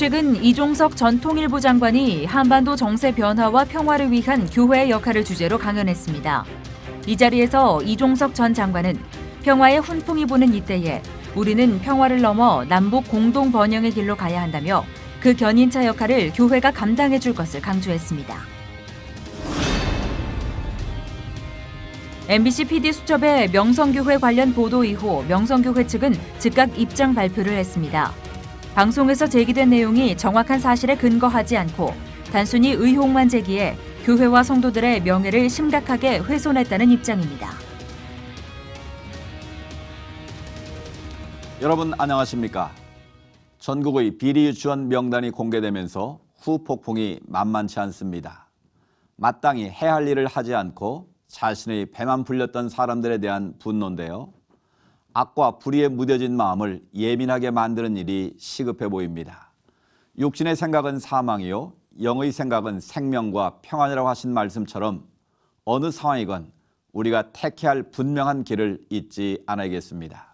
최근 이종석 전 통일부 장관이 한반도 정세 변화와 평화를 위한 교회의 역할을 주제로 강연했습니다. 이 자리에서 이종석 전 장관은 평화의 훈풍이 부는 이때에 우리는 평화를 넘어 남북 공동 번영의 길로 가야 한다며 그 견인차 역할을 교회가 감당해 줄 것을 강조했습니다. MBC PD 수첩의 명성교회 관련 보도 이후 명성교회 측은 즉각 입장 발표를 했습니다. 방송에서 제기된 내용이 정확한 사실에 근거하지 않고 단순히 의혹만 제기해 교회와 성도들의 명예를 심각하게 훼손했다는 입장입니다. 여러분 안녕하십니까? 전국의 비리 유치원 명단이 공개되면서 후폭풍이 만만치 않습니다. 마땅히 해야 할 일을 하지 않고 자신의 배만 불렸던 사람들에 대한 분노인데요. 악과 불의에 무뎌진 마음을 예민하게 만드는 일이 시급해 보입니다. 육신의 생각은 사망이요 영의 생각은 생명과 평안이라고 하신 말씀처럼 어느 상황이건 우리가 택해야 할 분명한 길을 잊지 않아야겠습니다.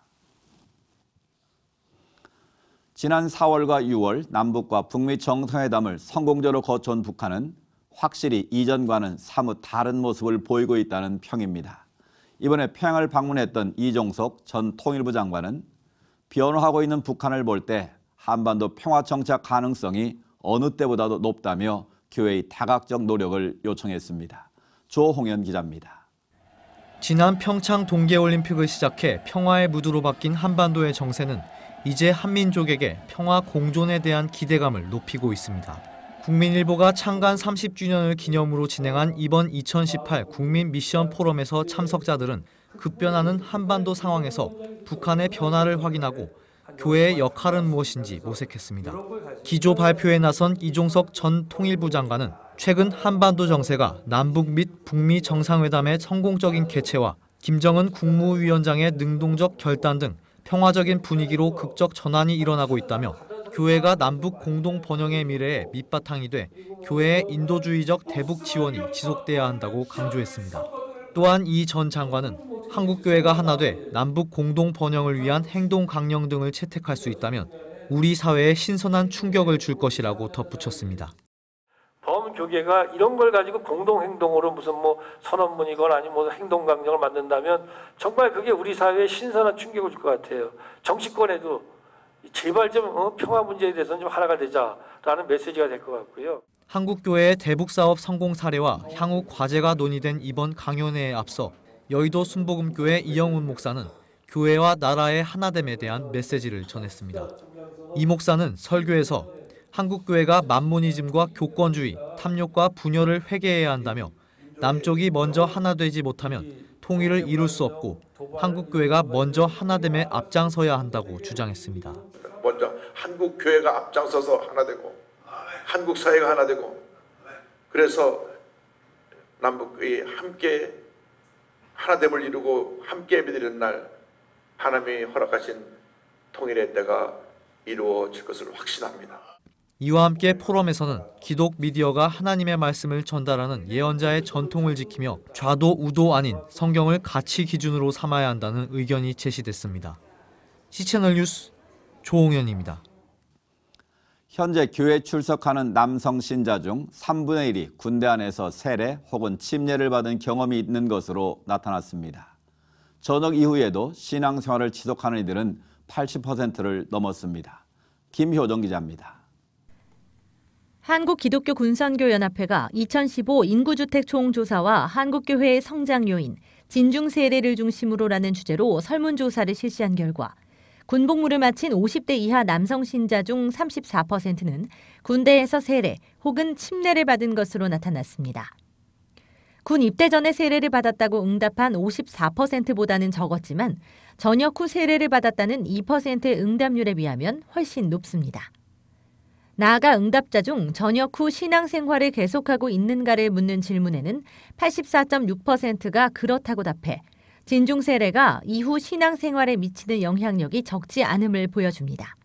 지난 4월과 6월 남북과 북미 정상회담을 성공적으로 거쳐온 북한은 확실히 이전과는 사뭇 다른 모습을 보이고 있다는 평입니다. 이번에 평양을 방문했던 이종석 전 통일부 장관은 변화하고 있는 북한을 볼 때 한반도 평화 정착 가능성이 어느 때보다도 높다며 교회의 다각적 노력을 요청했습니다. 조홍현 기자입니다. 지난 평창 동계올림픽을 시작해 평화의 무드로 바뀐 한반도의 정세는 이제 한민족에게 평화 공존에 대한 기대감을 높이고 있습니다. 국민일보가 창간 30주년을 기념으로 진행한 이번 2018 국민 미션 포럼에서 참석자들은 급변하는 한반도 상황에서 북한의 변화를 확인하고 교회의 역할은 무엇인지 모색했습니다. 기조 발표에 나선 이종석 전 통일부 장관은 최근 한반도 정세가 남북 및 북미 정상회담의 성공적인 개최와 김정은 국무위원장의 능동적 결단 등 평화적인 분위기로 극적 전환이 일어나고 있다며 교회가 남북 공동 번영의 미래에 밑바탕이 돼 교회의 인도주의적 대북 지원이 지속돼야 한다고 강조했습니다. 또한 이 전 장관은 한국교회가 하나 돼 남북 공동 번영을 위한 행동 강령 등을 채택할 수 있다면 우리 사회에 신선한 충격을 줄 것이라고 덧붙였습니다. 범교계가 이런 걸 가지고 공동 행동으로 무슨 뭐 선언문이건 아니면 뭐 행동 강령을 만든다면 정말 그게 우리 사회에 신선한 충격을 줄 것 같아요. 정치권에도 제발 좀 어, 평화 문제에 대해서는 좀 하나가 되자라는 메시지가 될 것 같고요. 한국교회의 대북 사업 성공 사례와 향후 과제가 논의된 이번 강연회에 앞서 여의도 순복음교회 이영훈 목사는 교회와 나라의 하나됨에 대한 메시지를 전했습니다. 이 목사는 설교에서 한국교회가 만모니즘과 교권주의, 탐욕과 분열을 회개해야 한다며 남쪽이 먼저 하나 되지 못하면 통일을 이룰 수 없고 한국교회가 먼저 하나됨에 앞장서야 한다고 주장했습니다. 한국 교회가 앞장서서 하나 되고 한국 사회가 하나 되고 그래서 남북이 함께 하나됨을 이루고 함께 예배드리는 날 하나님이 허락하신 통일의 때가 이루어질 것을 확신합니다. 이와 함께 포럼에서는 기독 미디어가 하나님의 말씀을 전달하는 예언자의 전통을 지키며 좌도 우도 아닌 성경을 가치 기준으로 삼아야 한다는 의견이 제시됐습니다. 시채널 뉴스 조홍현입니다. 현재 교회 출석하는 남성 신자 중 3분의 1이 군대 안에서 세례 혹은 침례를 받은 경험이 있는 것으로 나타났습니다. 전역 이후에도 신앙생활을 지속하는 이들은 80%를 넘었습니다. 김효정 기자입니다. 한국기독교 군선교연합회가 2015 인구주택 총조사와 한국교회의 성장 요인, 진중 세례를 중심으로라는 주제로 설문조사를 실시한 결과 군복무를 마친 50대 이하 남성 신자 중 34%는 군대에서 세례 혹은 침례를 받은 것으로 나타났습니다. 군 입대 전에 세례를 받았다고 응답한 54%보다는 적었지만 전역 후 세례를 받았다는 2%의 응답률에 비하면 훨씬 높습니다. 나아가 응답자 중 전역 후 신앙생활을 계속하고 있는가를 묻는 질문에는 84.6%가 그렇다고 답해 진중 세례가 이후 신앙생활에 미치는 영향력이 적지 않음을 보여줍니다.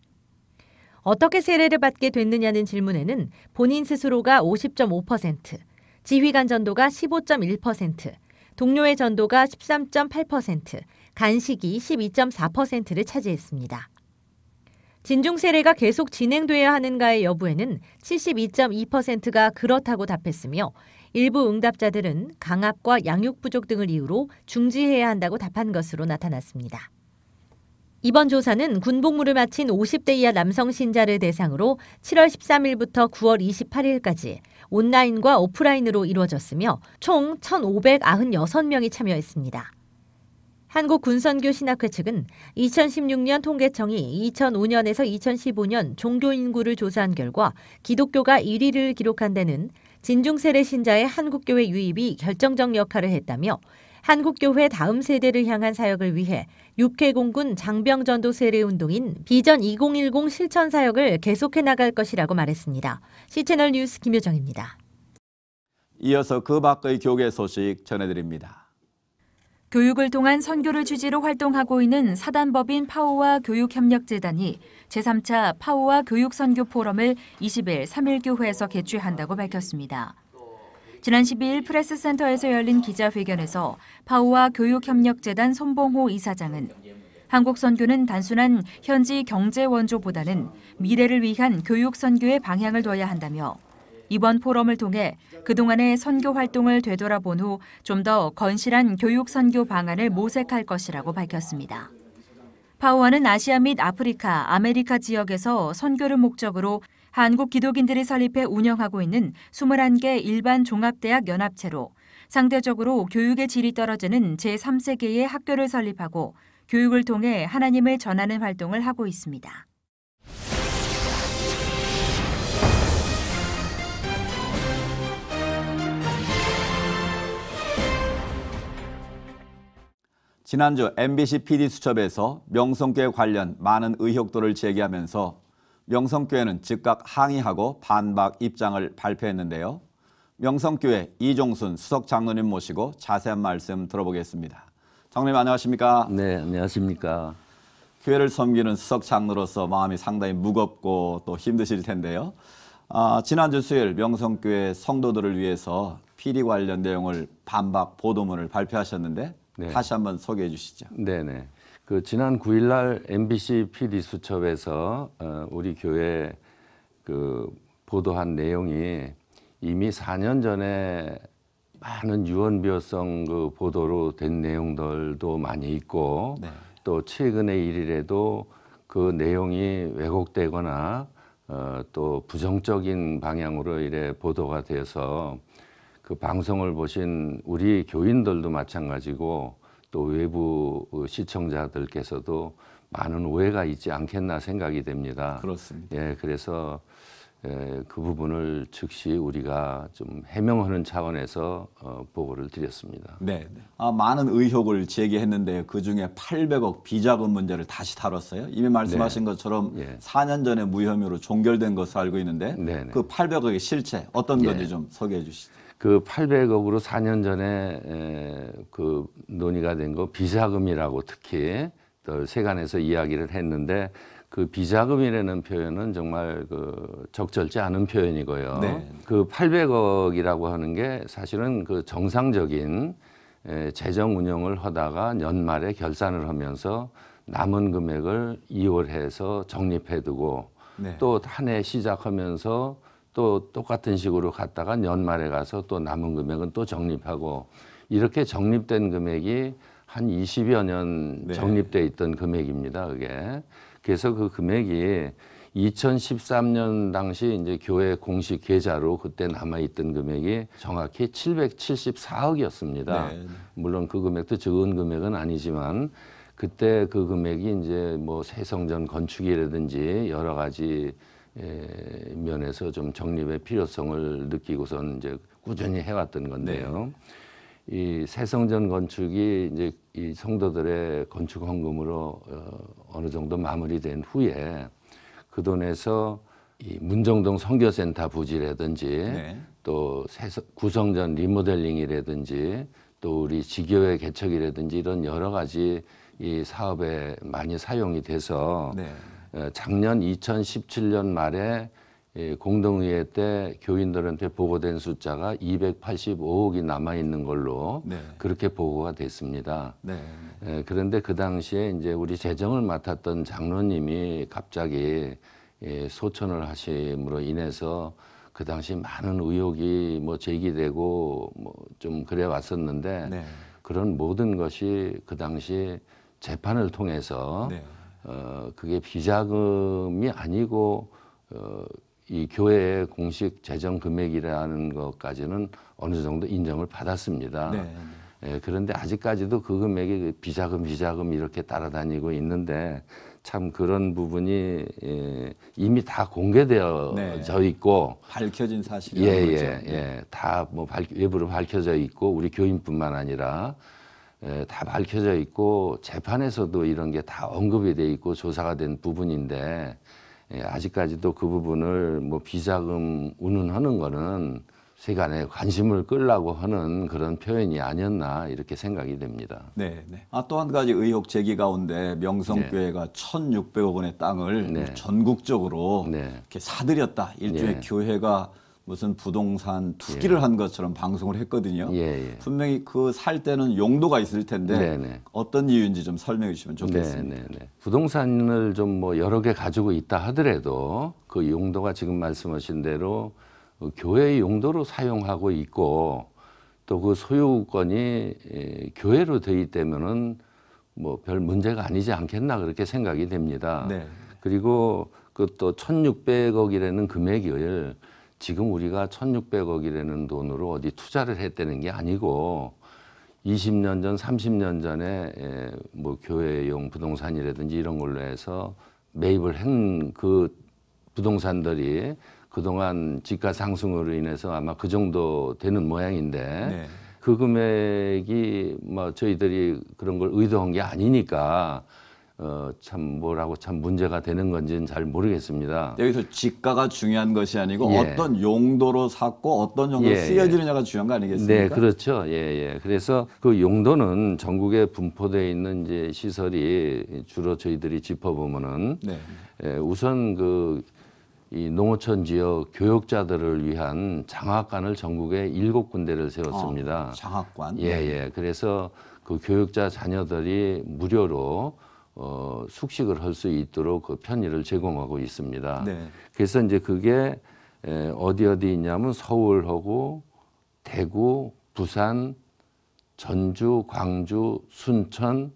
어떻게 세례를 받게 됐느냐는 질문에는 본인 스스로가 50.5%, 지휘관 전도가 15.1%, 동료의 전도가 13.8%, 간식이 12.4%를 차지했습니다. 진중 세례가 계속 진행돼야 하는가의 여부에는 72.2%가 그렇다고 답했으며 일부 응답자들은 강압과 양육 부족 등을 이유로 중지해야 한다고 답한 것으로 나타났습니다. 이번 조사는 군복무를 마친 50대 이하 남성 신자를 대상으로 7월 13일부터 9월 28일까지 온라인과 오프라인으로 이루어졌으며 총 1,596명이 참여했습니다. 한국군선교 신학회 측은 2016년 통계청이 2005년에서 2015년 종교 인구를 조사한 결과 기독교가 1위를 기록한 데는 진중세례 신자의 한국교회 유입이 결정적 역할을 했다며 한국교회 다음 세대를 향한 사역을 위해 육해공군 장병전도 세례 운동인 비전 2010 실천 사역을 계속해 나갈 것이라고 말했습니다. 시채널 뉴스 김효정입니다. 이어서 그 밖의 교계 소식 전해드립니다. 교육을 통한 선교를 취지로 활동하고 있는 사단법인 파오와 교육협력재단이 제3차 파오와 교육선교 포럼을 20일 3일교회에서 개최한다고 밝혔습니다. 지난 12일 프레스센터에서 열린 기자회견에서 파오와 교육협력재단 손봉호 이사장은 한국 선교는 단순한 현지 경제 원조보다는 미래를 위한 교육 선교의 방향을 둬야 한다며 이번 포럼을 통해 그동안의 선교 활동을 되돌아본 후 좀 더 건실한 교육 선교 방안을 모색할 것이라고 밝혔습니다. 파오와는 아시아 및 아프리카, 아메리카 지역에서 선교를 목적으로 한국 기독인들이 설립해 운영하고 있는 21개 일반 종합대학 연합체로 상대적으로 교육의 질이 떨어지는 제3세계의 학교를 설립하고 교육을 통해 하나님을 전하는 활동을 하고 있습니다. 지난주 MBC PD 수첩에서 명성교회 관련 많은 의혹들을 제기하면서 명성교회는 즉각 항의하고 반박 입장을 발표했는데요. 명성교회 이종순 수석 장로님 모시고 자세한 말씀 들어보겠습니다. 장로님 안녕하십니까? 네, 안녕하십니까. 교회를 섬기는 수석 장로로서 마음이 상당히 무겁고 또 힘드실 텐데요. 아, 지난주 수요일 명성교회 성도들을 위해서 PD 관련 내용을 반박 보도문을 발표하셨는데 네. 다시 한번 소개해 주시죠. 네네. 그 지난 9일날 MBC PD 수첩에서 어, 우리 교회 그 보도한 내용이 이미 4년 전에 많은 유언 비어성 그 보도로 된 내용들도 많이 있고 네. 또 최근의 일이라도 그 내용이 왜곡되거나 어, 또 부정적인 방향으로 이래 보도가 돼서 그 방송을 보신 우리 교인들도 마찬가지고 또 외부 그 시청자들께서도 많은 오해가 있지 않겠나 생각이 됩니다. 그렇습니다. 예, 그래서 예, 그 부분을 즉시 우리가 좀 해명하는 차원에서 어, 보고를 드렸습니다. 네. 네. 아, 많은 의혹을 제기했는데 그 중에 800억 비자금 문제를 다시 다뤘어요. 이미 말씀하신 것처럼 예. 4년 전에 무혐의로 종결된 것으로 알고 있는데 네, 네. 그 800억의 실체 어떤 예. 건지 좀 소개해 주시죠. 그 800억으로 4년 전에 에, 그 논의가 된 거 비자금이라고 특히 또 세간에서 이야기를 했는데 그 비자금이라는 표현은 정말 그 적절치 않은 표현이고요. 네. 그 800억이라고 하는 게 사실은 그 정상적인 에, 재정 운영을 하다가 연말에 결산을 하면서 남은 금액을 2월해서 적립해두고 네. 또한 해 시작하면서 또 똑같은 식으로 갔다가 연말에 가서 또 남은 금액은 또 적립하고 이렇게 적립된 금액이 한 20여 년 네. 적립돼 있던 금액입니다. 그게 그래서 그 금액이 2013년 당시 이제 교회 공식 계좌로 그때 남아 있던 금액이 정확히 774억이었습니다. 네. 물론 그 금액도 적은 금액은 아니지만 그때 그 금액이 이제 뭐 새성전 건축이라든지 여러 가지 에, 면에서 좀 정립의 필요성을 느끼고선 이제 꾸준히 해왔던 건데요. 이 새성전 건축이 이제 이 성도들의 건축 헌금으로 어, 어느 정도 마무리된 후에 그 돈에서 이 문정동 선교센터 부지라든지 네. 또 구성전 리모델링이라든지 또 우리 지교회 개척이라든지 이런 여러 가지 이 사업에 많이 사용이 돼서 네. 어, 작년 2017년 말에 예, 공동의회 때 교인들한테 보고된 숫자가 285억이 남아 있는 걸로 네. 그렇게 보고가 됐습니다. 네. 예, 그런데 그 당시에 이제 우리 재정을 맡았던 장로님이 갑자기 예, 소천을 하심으로 인해서 그 당시 많은 의혹이 뭐 제기되고 뭐 좀 그래 왔었는데 네. 그런 모든 것이 그 당시 재판을 통해서 네. 어, 그게 비자금이 아니고 어, 이 교회의 공식 재정 금액이라는 것까지는 어느 정도 인정을 받았습니다. 네. 예, 그런데 아직까지도 그 금액이 그 비자금 비자금 이렇게 따라다니고 있는데 참 그런 부분이 예, 이미 다 공개되어져 네. 있고 밝혀진 사실이라는 예, 거죠. 예, 예. 다 뭐 외부로 밝혀져 있고 우리 교인뿐만 아니라 예, 다 밝혀져 있고 재판에서도 이런 게 다 언급이 돼 있고 조사가 된 부분인데 예, 아직까지도 그 부분을 뭐 비자금 운운하는 거는 세간에 관심을 끌라고 하는 그런 표현이 아니었나 이렇게 생각이 됩니다. 네, 네. 아, 또 한 가지 의혹 제기 가운데 명성교회가 1,600억 원의 땅을 네. 전국적으로 네. 이렇게 사들였다. 일종의 네. 교회가 무슨 부동산 투기를 한 것처럼 방송을 했거든요. 예, 예. 분명히 그 살 때는 용도가 있을 텐데 네, 네. 어떤 이유인지 좀 설명해 주시면 좋겠습니다. 네, 네, 네. 부동산을 좀 뭐 여러 개 가지고 있다 하더라도 그 용도가 지금 말씀하신 대로 어, 교회의 용도로 사용하고 있고 또 그 소유권이 에, 교회로 되기 때문은 뭐 별 문제가 아니지 않겠나 그렇게 생각이 됩니다. 네. 그리고 그 또 1,600억이라는 금액을 지금 우리가 1,600억이라는 돈으로 어디 투자를 했다는 게 아니고 20년 전, 30년 전에 에, 뭐 교회용 부동산이라든지 이런 걸로 해서 매입을 한 그 부동산들이 그동안 집가 상승으로 인해서 아마 그 정도 되는 모양인데 네. 그 금액이 뭐 저희들이 그런 걸 의도한 게 아니니까 어 참 뭐라고 참 문제가 되는 건지는 잘 모르겠습니다. 여기서 지가가 중요한 것이 아니고 예. 어떤 용도로 샀고 어떤 용도로 예, 쓰여지느냐가 중요한 거 아니겠습니까? 네, 그렇죠. 예, 예. 그래서 그 용도는 전국에 분포되어 있는 이제 시설이 주로 저희들이 짚어보면은 네. 예, 우선 그 이 농어촌 지역 교육자들을 위한 장학관을 전국에 일곱 군데를 세웠습니다. 어, 장학관. 예, 예. 그래서 그 교육자 자녀들이 무료로 어, 숙식을 할 수 있도록 그 편의를 제공하고 있습니다. 네. 그래서 이제 그게 에, 어디 어디 있냐면 서울하고 대구, 부산, 전주, 광주, 순천,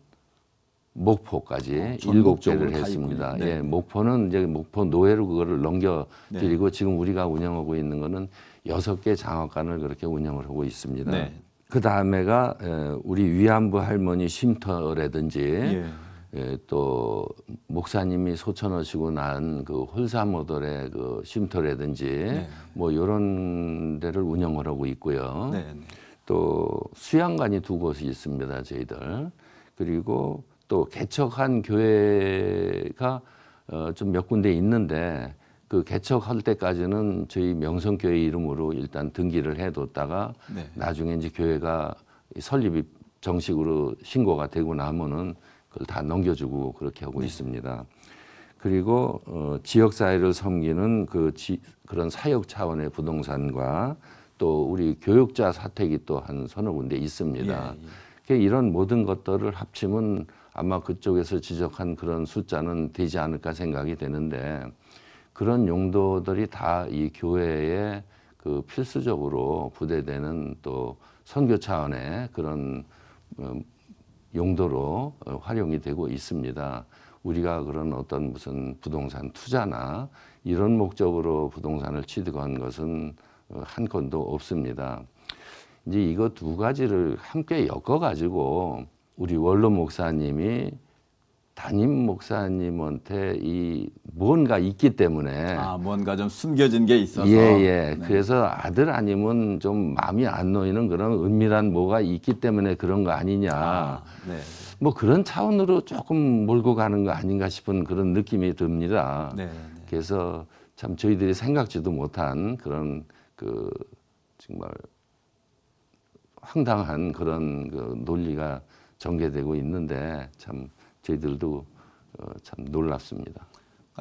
목포까지 어, 일곱 개를 다 했습니다. 네. 예, 목포는 이제 목포 노예로 그거를 넘겨 네. 드리고 지금 우리가 운영하고 있는 거는 여섯 개 장학관을 그렇게 운영을 하고 있습니다. 네. 그 다음에가 에, 우리 위안부 할머니 쉼터라든지 예. 예, 또 목사님이 소천하시고 난 그 홀사 모델의 그 쉼터라든지 네. 뭐 이런 데를 운영을 하고 있고요. 네. 네. 또 수양관이 두 곳이 있습니다. 저희들 그리고 또 개척한 교회가 어, 좀 몇 군데 있는데 그 개척할 때까지는 저희 명성교회 이름으로 일단 등기를 해뒀다가 네. 나중에 이제 교회가 설립이 정식으로 신고가 되고 나면은 그걸 다 넘겨주고 그렇게 하고 있습니다. 그리고 어, 지역 사회를 섬기는 그 지, 그런 사역 차원의 부동산과 또 우리 교육자 사택이 또 한 서너 군데 있습니다. 예, 예. 그 이런 모든 것들을 합치면 아마 그쪽에서 지적한 그런 숫자는 되지 않을까 생각이 되는데 그런 용도들이 다 이 교회에 그 필수적으로 부대되는 또 선교 차원의 그런 어, 용도로 어, 활용이 되고 있습니다. 우리가 그런 어떤 무슨 부동산 투자나 이런 목적으로 부동산을 취득한 것은 어, 한 건도 없습니다. 이제 이거 두 가지를 함께 엮어 가지고 우리 원로 목사님이 담임 목사님한테 이 뭔가 있기 때문에 아, 뭔가 좀 숨겨진 게 있어서. 예, 예. 네. 그래서 아들 아니면 좀 마음이 안 놓이는 그런 은밀한 뭐가 있기 때문에 그런 거 아니냐. 아, 네. 뭐 그런 차원으로 조금 몰고 가는 거 아닌가 싶은 그런 느낌이 듭니다. 네. 네. 그래서 참 저희들이 생각지도 못한 그런 그 정말 황당한 그런 그 논리가 전개되고 있는데 참 저희들도 어, 참 놀랍습니다.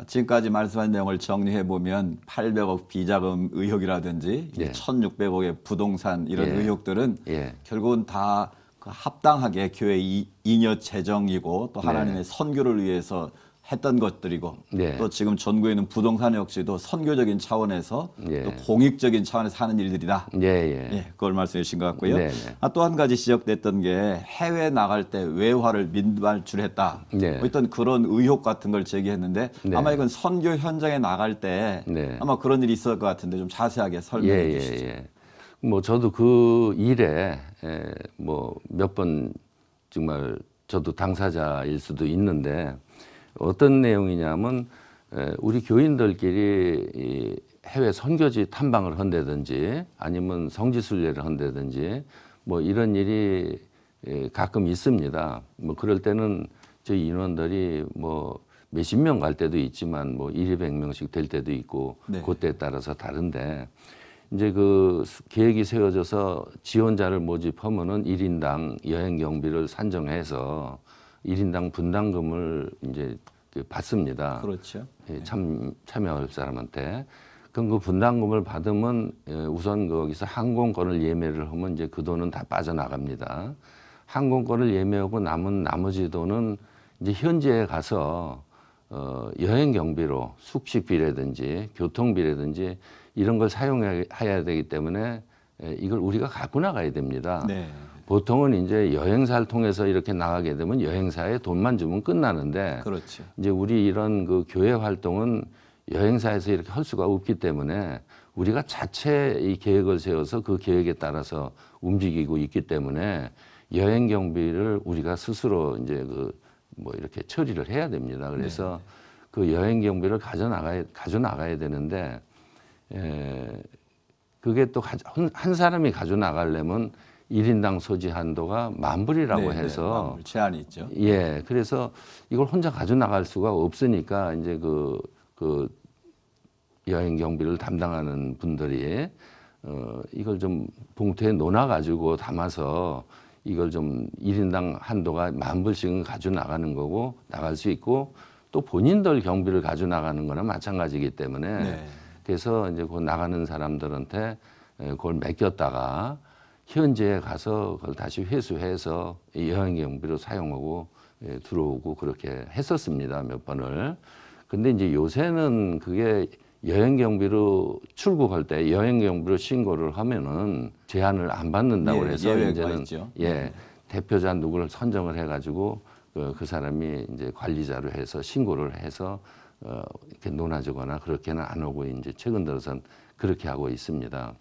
지금까지 말씀한 내용을 정리해 보면 800억 비자금 의혹이라든지 예. 1,600억의 부동산 이런 예. 의혹들은 예. 결국은 다그 합당하게 교회 이- 잉여 재정이고 또 네. 하나님의 선교를 위해서 했던 것들이고 네. 또 지금 전국에 있는 부동산 역시도 선교적인 차원에서 예. 또 공익적인 차원에서 하는 일들이다. 예, 예. 예, 그걸 말씀해 주신 것 같고요. 네, 네. 아, 또 한 가지 지적됐던 게 해외 나갈 때 외화를 민발출했다. 네. 뭐 어떤 그런 의혹 같은 걸 제기했는데 네. 아마 이건 선교 현장에 나갈 때 네. 아마 그런 일이 있을 것 같은데 좀 자세하게 설명해 예, 주시죠. 예, 예. 뭐 저도 그 일에 뭐 몇 번 정말 저도 당사자일 수도 있는데 어떤 내용이냐면 에, 우리 교인들끼리 이 해외 선교지 탐방을 한다든지 아니면 성지 순례를 한다든지 뭐 이런 일이 에, 가끔 있습니다. 뭐 그럴 때는 저희 인원들이 뭐 몇십 명 갈 때도 있지만 뭐 1, 200명씩 될 때도 있고 네. 그때에 따라서 다른데 이제 그 수- 계획이 세워져서 지원자를 모집하면은 일인당 여행 경비를 산정해서 일인당 분담금을 이제 그 받습니다. 그렇죠. 예, 참 참여할 사람한테. 그럼 그 분담금을 받으면 예, 우선 거기서 항공권을 예매를 하면 이제 그 돈은 다 빠져나갑니다. 항공권을 예매하고 남은 나머지 돈은 이제 현지에 가서 어, 여행 경비로 숙식비라든지 교통비라든지 이런 걸 사용해야 되기 때문에 예, 이걸 우리가 갖고 나가야 됩니다. 네. 보통은 이제 여행사를 통해서 이렇게 나가게 되면 여행사에 돈만 주면 끝나는데 그렇죠. 이제 우리 이런 그 교회 활동은 여행사에서 이렇게 할 수가 없기 때문에 우리가 자체 이 계획을 세워서 그 계획에 따라서 움직이고 있기 때문에 여행 경비를 우리가 스스로 이제 그 뭐 이렇게 처리를 해야 됩니다. 그래서 그 여행 경비를 가져 나가야 가져 나가야 되는데 에, 그게 또 한 사람이 가져 나가려면 일인당 소지 한도가 만 불이라고 네, 네, 해서 마음을 제한이 있죠. 예, 그래서 이걸 혼자 가져 나갈 수가 없으니까 이제 그, 그 여행 경비를 담당하는 분들이 어, 이걸 좀 봉투에 놓아 가지고 담아서 이걸 좀 일인당 한도가 만 불씩은 가져 나가는 거고 나갈 수 있고 또 본인들 경비를 가져 나가는 거나 마찬가지이기 때문에 네. 그래서 이제 그 나가는 사람들한테 에, 그걸 맡겼다가 현지에 가서 그걸 다시 회수해서 이 여행 경비로 사용하고 예, 들어오고 그렇게 했었습니다 몇 번을. 근데 이제 요새는 그게 여행 경비로 출국할 때 여행 경비로 신고를 하면은 제한을 안 받는다고 예, 그래서 예외가 이제는 있죠. 예 대표자 누구를 선정을 해가지고 그, 그 사람이 이제 관리자로 해서 신고를 해서 어, 이렇게 논하거나 그렇게는 안 하고 이제 최근 들어선 그렇게 하고 있습니다.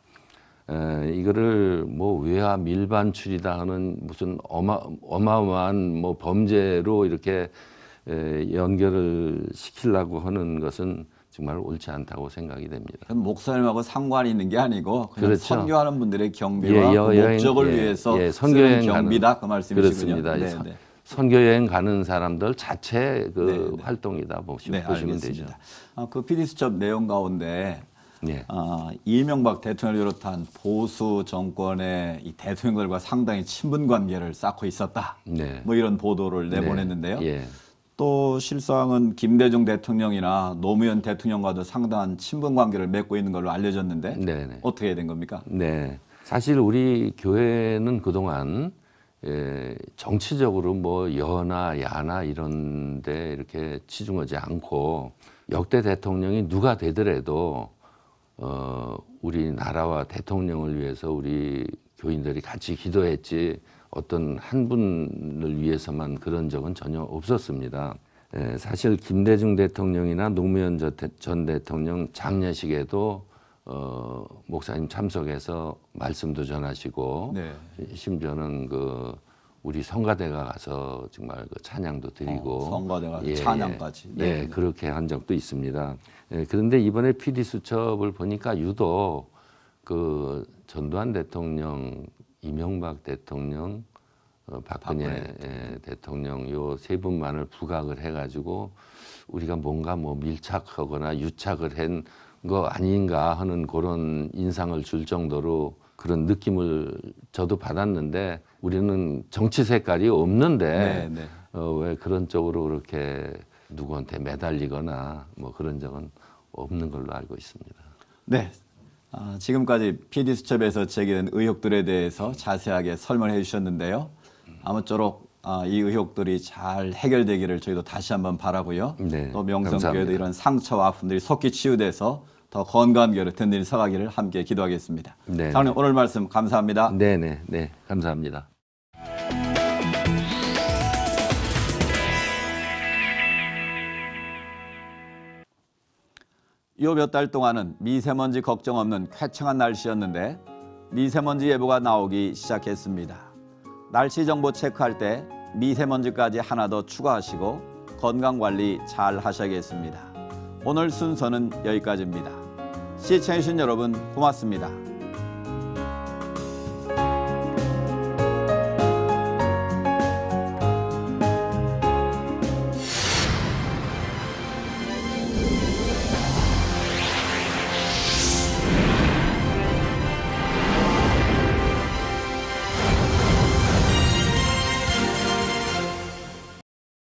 에, 이거를 뭐 외화 밀반출이다 하는 무슨 어마, 어마어마한 뭐 범죄로 이렇게 에, 연결을 시키려고 하는 것은 정말 옳지 않다고 생각이 됩니다. 목사님하고 상관이 있는 게 아니고 그냥 그렇죠. 선교하는 분들의 경비와 예, 여- 목적을 예, 위해서 예, 선교여행 경비다 그 말씀이시군요. 그렇습니다. 네, 선- 네. 선교 여행 가는 사람들 자체 그 네, 네. 활동이다 보시, 네, 보시면. 되죠. 아, 그 PD 수첩 내용 가운데 예. 아, 이명박 대통령을 비롯한 보수 정권의 이 대통령들과 상당히 친분 관계를 쌓고 있었다. 네. 뭐 이런 보도를 네. 내보냈는데요. 예. 또 실상은 김대중 대통령이나 노무현 대통령과도 상당한 친분 관계를 맺고 있는 걸로 알려졌는데 네, 네. 어떻게 된 겁니까? 네. 사실 우리 교회는 그동안 에, 정치적으로 뭐 여나 야나 이런 데 이렇게 치중하지 않고 역대 대통령이 누가 되더라도 어, 우리 나라와 대통령을 위해서 우리 교인들이 같이 기도했지 어떤 한 분을 위해서만 그런 적은 전혀 없었습니다. 에, 사실 김대중 대통령이나 노무현 전 대통령 장례식에도 어, 목사님 참석해서 말씀도 전하시고 네. 심지어는 그 우리 성가대가 가서 정말 그 찬양도 드리고 어, 성가대 가서 찬양까지. 예, 네. 그렇게 한 적도 있습니다. 예, 그런데 이번에 PD 수첩을 보니까 유독 그 전두환 대통령, 이명박 대통령, 어, 박근혜, 박근혜 예, 대통령 요 세 분만을 부각을 해가지고 우리가 뭔가 뭐 밀착하거나 유착을 한 거 아닌가 하는 그런 인상을 줄 정도로 그런 느낌을 저도 받았는데 우리는 정치 색깔이 없는데 네, 네. 어, 왜 그런 쪽으로 그렇게 누구한테 매달리거나 뭐 그런 적은 없는 걸로 알고 있습니다. 네. 아, 지금까지 PD수첩에서 제기된 의혹들에 대해서 자세하게 설명해 주셨는데요. 아무쪼록 아, 이 의혹들이 잘 해결되기를 저희도 다시 한번 바라고요. 네, 또 명성교회도. 이런 상처와 아픔들이 속히 치유돼서 더 교회로 든든히 서가기를 함께 기도하겠습니다. 네. 장로님 오늘 말씀 감사합니다. 네네 네 감사합니다. 요 몇 달 동안은 미세먼지 걱정 없는 쾌청한 날씨였는데 미세먼지 예보가 나오기 시작했습니다. 날씨 정보 체크할 때 미세먼지까지 하나 더 추가하시고 건강 관리 잘 하셔야겠습니다. 오늘 순서는 여기까지입니다. 시청해주신 여러분 고맙습니다.